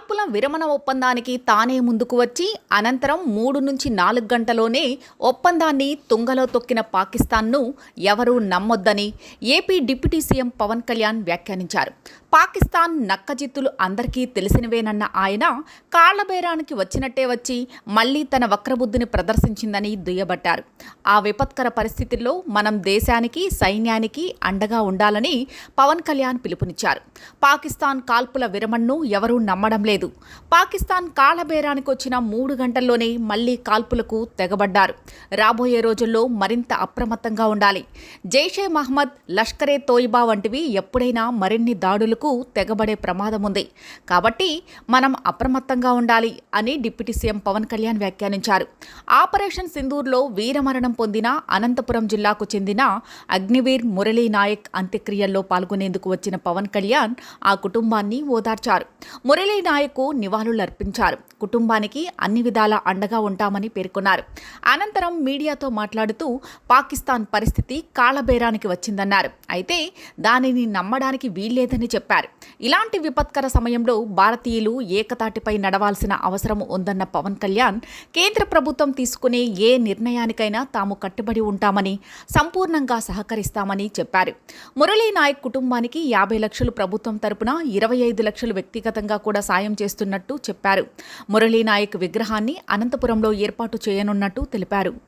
కాల్పుల విరమణ ఒప్పందానికి తానే ముందుకు వచ్చి అనంతరం మూడు నుంచి నాలుగు గంటలోనే ఒప్పందాన్ని తుంగలో తొక్కిన పాకిస్తాన్ను ఎవరూ నమ్మొద్దని AP deputy CM Pawan Kalyan వ్యాఖ్యానించారు. పాకిస్తాన్ నక్కజిత్తులు అందరికీ తెలిసినవేనన్న ఆయన కాళ్ళబేరానికి వచ్చినట్టే వచ్చి మళ్ళీ తన వక్రబుద్ధిని ప్రదర్శించిందని దుయ్యబట్టారు. ఆ విపత్కర పరిస్థితుల్లో మనం దేశానికి సైన్యానికి అండగా ఉండాలని పవన్ కళ్యాణ్ పిలుపునిచ్చారు. పాకిస్తాన్ కాల్పుల విరమణను ఎవరూ నమ్మడం లేదు. పాకిస్తాన్ కాలబేరానికి వచ్చిన మూడు గంటల్లోనే మళ్ళీ కాల్పులకు తెగబడ్డారు. రాబోయే రోజుల్లో మరింత అప్రమత్తంగా ఉండాలి. జైషే మహ్మద్ లష్కరే తోయిబా వంటివి ఎప్పుడైనా మరిన్ని దాడులకు తెగబడే ప్రమాదం ఉంది. కాబట్టి మనం అప్రమత్తంగా ఉండాలి అని డిప్యూటీ సీఎం పవన్ కళ్యాణ్ వ్యాఖ్యానించారు. ఆపరేషన్ సింధూర్లో వీరమరణం పొందిన అనంతపురం జిల్లాకు చెందిన అగ్నివీర్ మురళీ నాయక్ అంత్యక్రియల్లో పాల్గొనేందుకు వచ్చిన పవన్ కళ్యాణ్ ఆ కుటుంబాన్ని ఓదార్చారు. మురళీ నాయక్ నివాళులర్పించారు. కుటుంబానికి అన్ని విధాల అండగా ఉంటామని పేర్కొన్నారు. అనంతరం మీడియాతో మాట్లాడుతూ పాకిస్తాన్ పరిస్థితి కాళ్ళబేరానికి వచ్చిందన్నారు. అయితే దానిని నమ్మడానికి వీల్లేదని చెప్పారు. ఇలాంటి విపత్కర సమయంలో భారతీయులు ఏకతాటిపై నడవాల్సిన అవసరం ఉందన్న పవన్ కళ్యాణ్ కేంద్ర ప్రభుత్వం తీసుకునే ఏ నిర్ణయానికైనా తాము కట్టుబడి ఉంటామని సంపూర్ణంగా సహకరిస్తామని చెప్పారు. మురళీ నాయక్ కుటుంబానికి యాభై లక్షలు ప్రభుత్వం తరపున ఇరవై ఐదు లక్షలు వ్యక్తిగతంగా కూడా సాయం చేస్తున్నట్టు చెప్పారు. మురళీ నాయక్ విగ్రహాన్ని అనంతపురంలో ఏర్పాటు చేయనున్నట్టు తెలిపారు.